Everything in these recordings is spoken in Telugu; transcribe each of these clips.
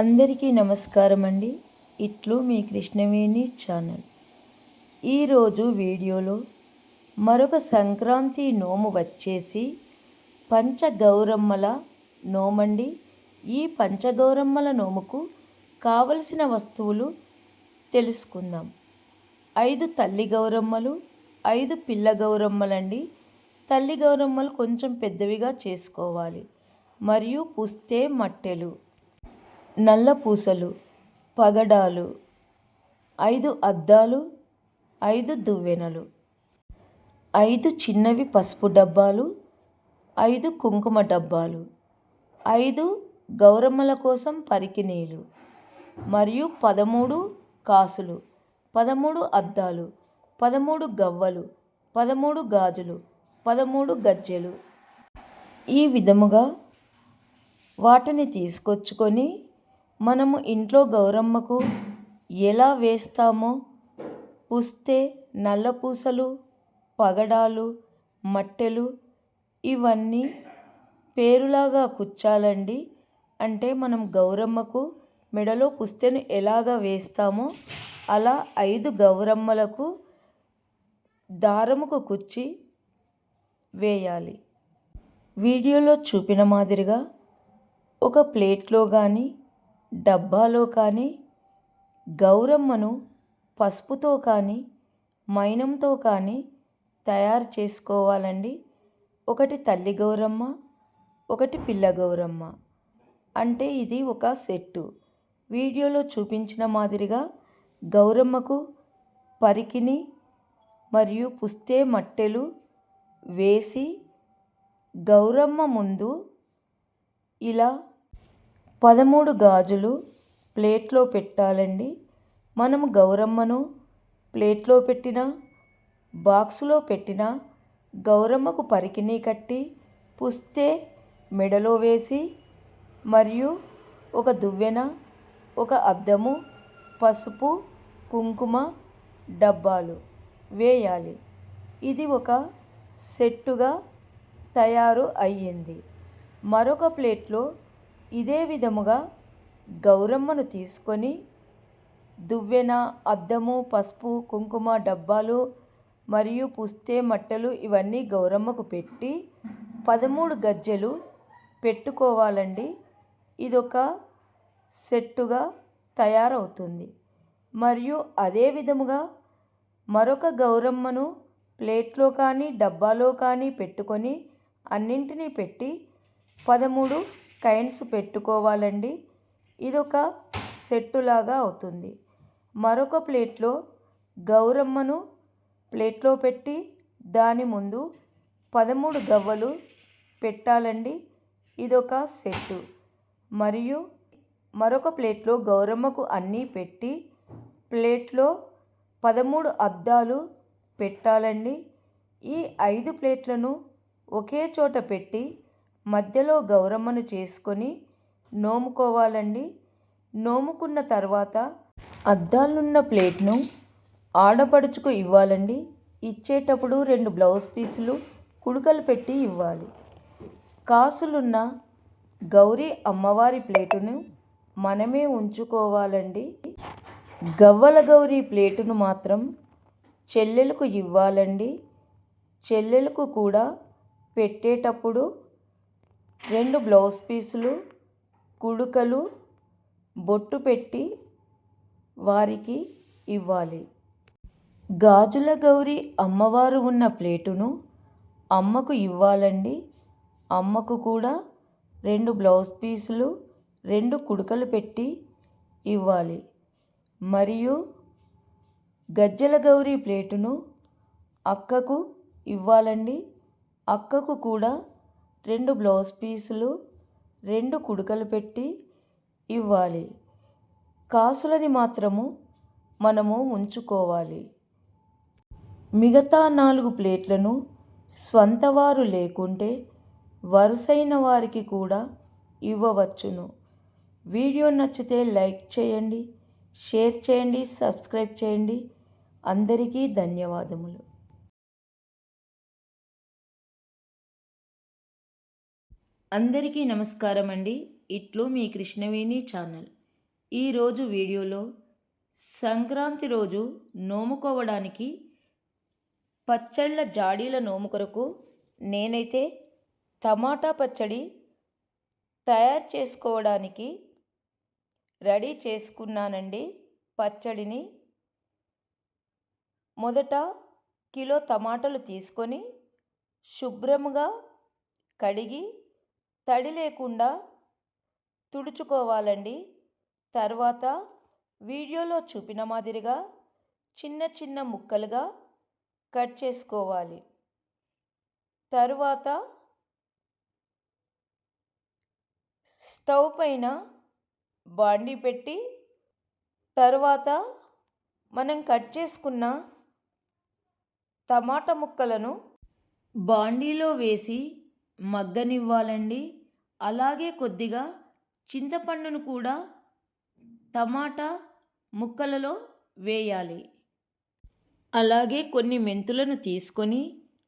అందరికీ నమస్కారం అండి. ఇట్లు మీ కృష్ణవేణి ఛానల్. ఈరోజు వీడియోలో మరొక సంక్రాంతి నోము వచ్చేసి పంచగౌరమ్మల నోమండి. ఈ పంచగౌరమ్మల నోముకు కావలసిన వస్తువులు తెలుసుకుందాం. ఐదు తల్లి గౌరమ్మలు ఐదు పిల్ల గౌరమ్మలండి. తల్లి గౌరమ్మలు కొంచెం పెద్దవిగా చేసుకోవాలి. మరియు పుస్తే మట్టెలు. నల్ల పూసలు పగడాలు ఐదు అద్దాలు ఐదు దువ్వెనలు ఐదు చిన్నవి పసుపు డబ్బాలు ఐదు కుంకుమ డబ్బాలు ఐదు గౌరమ్మల కోసం పరికినీలు మరియు పదమూడు కాసులు పదమూడు అద్దాలు పదమూడు గవ్వలు పదమూడు గాజులు పదమూడు గజ్జెలు. ఈ విధముగా వాటిని తీసుకొచ్చుకొని మనము ఇంట్లో గౌరమ్మకు ఎలా వేస్తామో పుస్తే నల్లపూసలు పగడాలు మట్టెలు ఇవన్నీ పేరులాగా కుచ్చాలండి. అంటే మనం గౌరమ్మకు మెడలో పుస్తెను ఎలాగ వేస్తామో అలా ఐదు గౌరమ్మలకు దారముకు కుచ్చి వేయాలి. వీడియోలో చూపిన మాదిరిగా ఒక ప్లేట్లో కానీ డబ్బాలో కానీ గౌరమ్మను పసుపుతో కానీ మైనంతో కానీ తయారు చేసుకోవాలండి. ఒకటి తల్లి గౌరమ్మ ఒకటి పిల్ల గౌరమ్మ. అంటే ఇది ఒక సెట్టు. వీడియోలో చూపించిన మాదిరిగా గౌరమ్మకు పరికిని మరియు పుస్తే మట్టెలు వేసి గౌరమ్మ ముందు ఇలా పదమూడు గాజులు ప్లేట్లో పెట్టాలండి. మనము గౌరమ్మను ప్లేట్లో పెట్టిన బాక్సులో పెట్టిన గౌరమ్మకు పరికిణి కట్టి పుస్తే మెడలో వేసి మరియు ఒక దువ్వెన ఒక అద్దము పసుపు కుంకుమ డబ్బాలు వేయాలి. ఇది ఒక సెట్టుగా తయారు అయ్యింది. మరొక ప్లేట్లో ఇదే విధముగా గౌరమ్మను తీసుకొని దువ్వెన అద్దము పసుపు కుంకుమ డబ్బాలు మరియు పుస్తే మట్టలు ఇవన్నీ గౌరమ్మకు పెట్టి పదమూడు గజ్జెలు పెట్టుకోవాలండి. ఇదొక సెట్టుగా తయారవుతుంది. మరియు అదే విధముగా మరొక గౌరమ్మను ప్లేట్లో కానీ డబ్బాలో కానీ పెట్టుకొని అన్నింటినీ పెట్టి పదమూడు కైన్స్ పెట్టుకోవాలండి. ఇదొక సెట్టులాగా అవుతుంది. మరొక ప్లేట్లో గౌరమ్మను ప్లేట్లో పెట్టి దాని ముందు పదమూడు గవ్వలు పెట్టాలండి. ఇదొక సెట్టు. మరియు మరొక ప్లేట్లో గౌరమ్మకు అన్నీ పెట్టి ప్లేట్లో పదమూడు అద్దాలు పెట్టాలండి. ఈ ఐదు ప్లేట్లను ఒకే చోట పెట్టి మధ్యలో గౌరమ్మను చేసుకొని నోముకోవాలండి. నోముకున్న తర్వాత అద్దాలున్న ప్లేట్ను ఆడపడుచుకు ఇవ్వాలండి. ఇచ్చేటప్పుడు రెండు బ్లౌజ్ పీసులు కుడుకలు పెట్టి ఇవ్వాలి. కాసులున్న గౌరీ అమ్మవారి ప్లేటును మనమే ఉంచుకోవాలండి. గవ్వల గౌరీ ప్లేటును మాత్రం చెల్లెలకు ఇవ్వాలండి. చెల్లెలకు కూడా పెట్టేటప్పుడు రెండు బ్లౌజ్ పీసులు కుడుకలు బొట్టు పెట్టి వారికి ఇవ్వాలి. గాజుల గౌరి అమ్మవారు ఉన్న ప్లేటును అమ్మకు ఇవ్వాలండి. అమ్మకు కూడా రెండు బ్లౌజ్ పీసులు రెండు కుడుకలు పెట్టి ఇవ్వాలి. మరియు గజ్జల గౌరీ ప్లేటును అక్కకు ఇవ్వాలండి. అక్కకు కూడా రెండు బ్లౌజ్ పీసులు రెండు కుడుకలు పెట్టి ఇవ్వాలి. కాసులని మాత్రము మనము ఉంచుకోవాలి. మిగతా నాలుగు ప్లేట్లను స్వంతవారు లేకుంటే వరుసైన వారికి కూడా ఇవ్వవచ్చును. వీడియో నచ్చితే లైక్ చేయండి షేర్ చేయండి సబ్స్క్రైబ్ చేయండి. అందరికీ ధన్యవాదములు. అందరికీ నమస్కారం అండి. ఇట్లు మీ కృష్ణవేణి ఛానల్. ఈరోజు వీడియోలో సంక్రాంతి రోజు నోముకోవడానికి పచ్చళ్ళ జాడీల నోము కొరకు నేనైతే టమాటా పచ్చడి తయారు చేసుకోవడానికి రెడీ చేసుకున్నానండి. పచ్చడిని మొదట కిలో టమాటాలు తీసుకొని శుభ్రముగా కడిగి తడి లేకుండా తుడుచుకోవాలండి. తర్వాత వీడియోలో చూపిన మాదిరిగా చిన్న చిన్న ముక్కలుగా కట్ చేసుకోవాలి. తరువాత స్టవ్ పైన బాండి పెట్టి తర్వాత మనం కట్ చేసుకున్న టమాటా ముక్కలను బాండీలో వేసి మగ్గనివ్వాలండి. అలాగే కొద్దిగా చింతపండును కూడా టమాటా ముక్కలలో వేయాలి. అలాగే కొన్ని మెంతులను తీసుకొని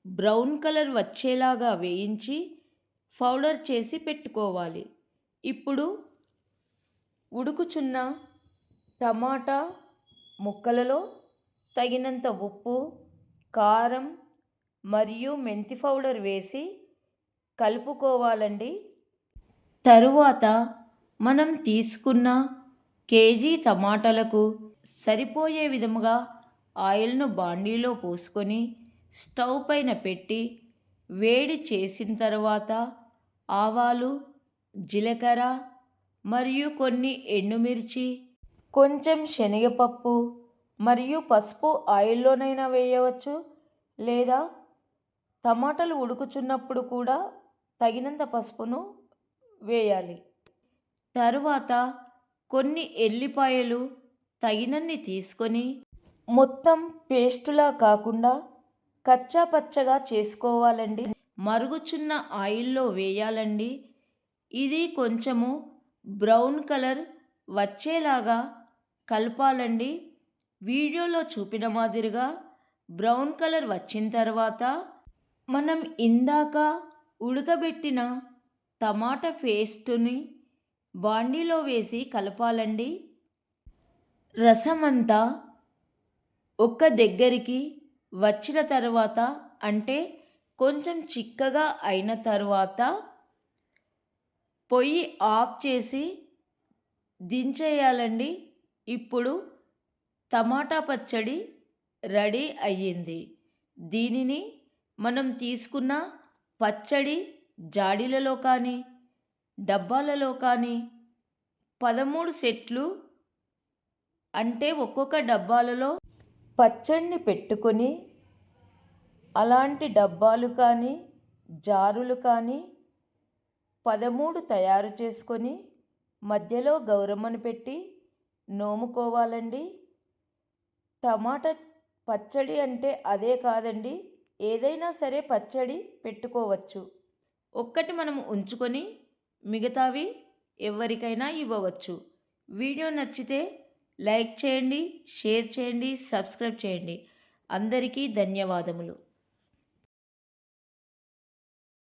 బ్రౌన్ కలర్ వచ్చేలాగా వేయించి పౌడర్ చేసి పెట్టుకోవాలి. ఇప్పుడు ఉడుకుచున్న టమాటా ముక్కలలో తగినంత ఉప్పు కారం మరియు మెంతి పౌడర్ వేసి కలుపుకోవాలండి. తరువాత మనం తీసుకున్న కేజీ టమాటాలకు సరిపోయే విధముగా ఆయిల్ను బాండీలో పోసుకొని స్టవ్ పైన పెట్టి వేడి చేసిన తర్వాత ఆవాలు జీలకర్ర మరియు కొన్ని ఎండుమిర్చి కొంచెం శనగపప్పు మరియు పసుపు ఆయిల్లోనైనా వేయవచ్చు లేదా టమాటాలు ఉడుకుచున్నప్పుడు కూడా తగినంత పసుపును వేయాలి. తరువాత కొన్ని ఎల్లిపాయలు తగినన్ని తీసుకొని మొత్తం పేస్టులా కాకుండా కచ్చా పచ్చగా చేసుకోవాలండి. మరుగుచున్న ఆయిల్లో వేయాలండి. ఇది కొంచెము బ్రౌన్ కలర్ వచ్చేలాగా కలపాలండి. వీడియోలో చూపిన మాదిరిగా బ్రౌన్ కలర్ వచ్చిన తర్వాత మనం ఇందాక ఉడకబెట్టిన టమాటా పేస్టుని బాండీలో వేసి కలపాలండి. రసమంతా ఒక్క దగ్గరికి వచ్చిన తర్వాత అంటే కొంచెం చిక్కగా అయిన తర్వాత పొయ్యి ఆఫ్ చేసి దించేయాలండి. ఇప్పుడు టమాటా పచ్చడి రెడీ అయ్యింది. దీనిని మనం తీసుకున్న పచ్చడి జాడీలలో కానీ డబ్బాలలో కానీ పదమూడు సెట్లు అంటే ఒక్కొక్క డబ్బాలలో పచ్చడిని పెట్టుకొని అలాంటి డబ్బాలు కానీ జారులు కానీ పదమూడు తయారు చేసుకొని మధ్యలో గౌరమ్మను పెట్టి నోముకోవాలండి. టమాటా పచ్చడి అంటే అదే కాదండి ఏదైనా సరే పచ్చడి పెట్టుకోవచ్చు. ఒక్కటి మనం ఉంచుకొని మిగతావి ఎవరికైనా ఇవ్వవచ్చు. వీడియో నచ్చితే లైక్ చేయండి షేర్ చేయండి సబ్స్క్రైబ్ చేయండి. అందరికీ ధన్యవాదములు.